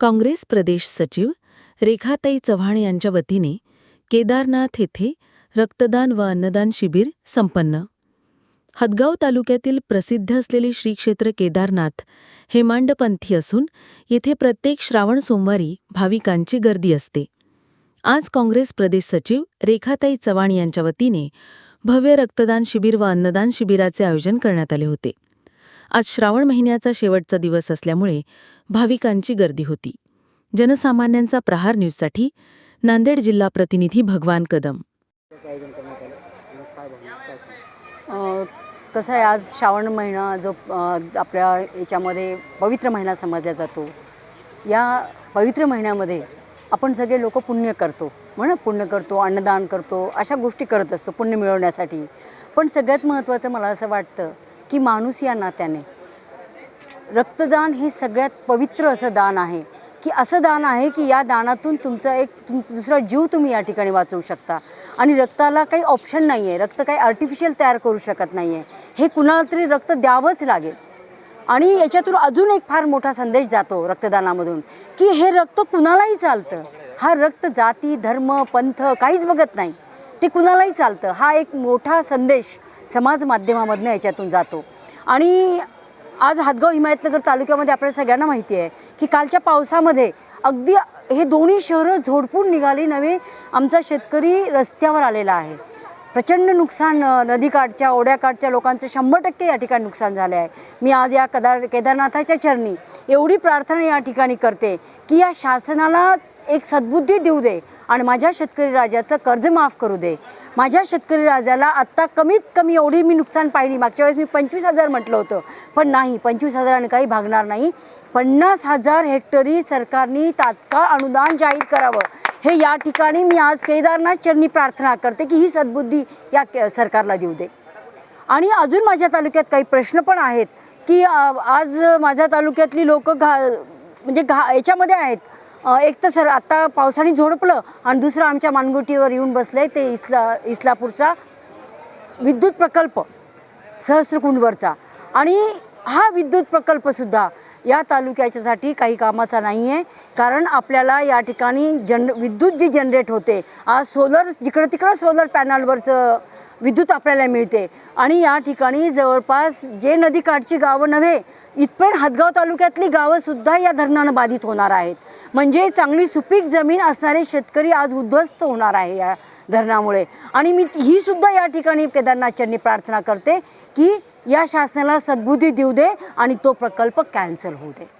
काँग्रेस प्रदेश सचिव रेखाताई चव्हाण यांच्या वतीने केदारनाथ येथे रक्तदान व अन्नदान शिबिर संपन्न. हदगाव तालुक्यातील प्रसिद्ध असलेले श्री क्षेत्र केदारनाथ हे मांडपंथी असून येथे प्रत्येक श्रावण सोमवारी भाविकांची गर्दी असते. आज काँग्रेस प्रदेश सचिव रेखाताई चव्हाण यांच्या वतीने भव्य रक्तदान शिबिर व अन्नदान शिबिराचे आयोजन करण्यात आले होते. आज श्रावण महिन्याचा शेवटचा दिवस असल्यामुळे भाविकांची गर्दी होती. जनसामान्यांचा प्रहार न्यूजसाठी नांदेड जिल्हा प्रतिनिधी भगवान कदम. कसं आहे आज श्रावण महिना जो आपल्या याच्यामध्ये पवित्र महिना समजला जातो. या पवित्र महिन्यामध्ये आपण सगळे लोक पुण्य करतो. म्हणा पुण्य करतो अन्नदान करतो अशा गोष्टी करत असतो पुण्य मिळवण्यासाठी. पण सगळ्यात महत्त्वाचं मला असं वाटतं की माणूस या नात्याने. रक्तदान हे सगळ्यात पवित्र असं दान आहे. की असं दान आहे की या दानातून तुमचा एक तुम दुसरा जीव तुम्ही या ठिकाणी वाचवू शकता. आणि रक्ताला काही ऑप्शन नाही आहे रक्त काही आर्टिफिशियल तयार करू शकत नाही आहे हे कुणाला तरी रक्त द्यावंच लागेल. आणि याच्यातून अजून एक फार मोठा संदेश जातो रक्तदानामधून की हे रक्त कुणालाही चालतं. हा रक्त जाती धर्म पंथ काहीच बघत नाही. ते कुणालाही चालतं. हा एक मोठा संदेश समाज माध्यमामधनं याच्यातून जातो. आणि आज हातगाव हिमायतनगर तालुक्यामध्ये आपल्याला सगळ्यांना माहिती आहे की कालच्या पावसामध्ये अगदी हे दोन्ही शहरं झोडपून निघाली नव्हे आमचा शेतकरी रस्त्यावर आलेला आहे. प्रचंड नुकसान नदीकाठच्या ओढ्याकाठच्या लोकांचं शंभर टक्के या ठिकाणी नुकसान झालं आहे. मी आज या कदार केदारनाथाच्या चरणी एवढी प्रार्थना या ठिकाणी करते की या शासनाला एक सद्बुद्धी देऊ दे आणि माझ्या शेतकरी राजाचं कर्ज माफ करू दे. माझ्या शेतकरी राजाला आत्ता कमीत कमी एवढी मी नुकसान पाहिली. मागच्या वेळेस मी पंचवीस हजार म्हटलं होतं. पण नाही पंचवीस हजाराने काही भागणार नाही. पन्नास हजार हेक्टरी सरकारने तात्काळ अनुदान जाहीर करावं. हे या ठिकाणी मी आज केदारनाथ चरणी प्रार्थना करते की ही सद्बुद्धी या के- सरकारला देऊ दे. आणि अजून माझ्या तालुक्यात काही प्रश्न पण आहेत की आज माझ्या तालुक्यातली लोक घा म्हणजे घा याच्यामध्ये आहेत. एक तर सर आत्ता पावसाने झोडपलं आणि दुसरं आमच्या मानगुटीवर येऊन बसलं ते इस्ला इस्लापूरचा विद्युत प्रकल्प सहस्रकुंडवरचा. आणि हा विद्युत प्रकल्पसुद्धा या तालुक्याच्यासाठी काही कामाचा नाही आहे कारण आपल्याला या ठिकाणी जन विद्युत जी जनरेट होते आज सोलर जिकडं तिकडं सोलर पॅनलवरचं विद्युत आपल्याला मिळते. आणि या ठिकाणी जवळपास जे नदीकाठची गावं नव्हे इथपर्यंत हदगाव तालुक्यातली गावंसुद्धा या धरणानं बाधित होणार आहेत. म्हणजे चांगली सुपीक जमीन असणारे शेतकरी आज उद्ध्वस्त होणार आहे या धरणामुळे. आणि मी ही सुद्धा या ठिकाणी केदारनाथच्यांनी प्रार्थना करते की या शासनाला सद्बुद्धी देऊ दे आणि तो प्रकल्प कॅन्सल होऊ दे.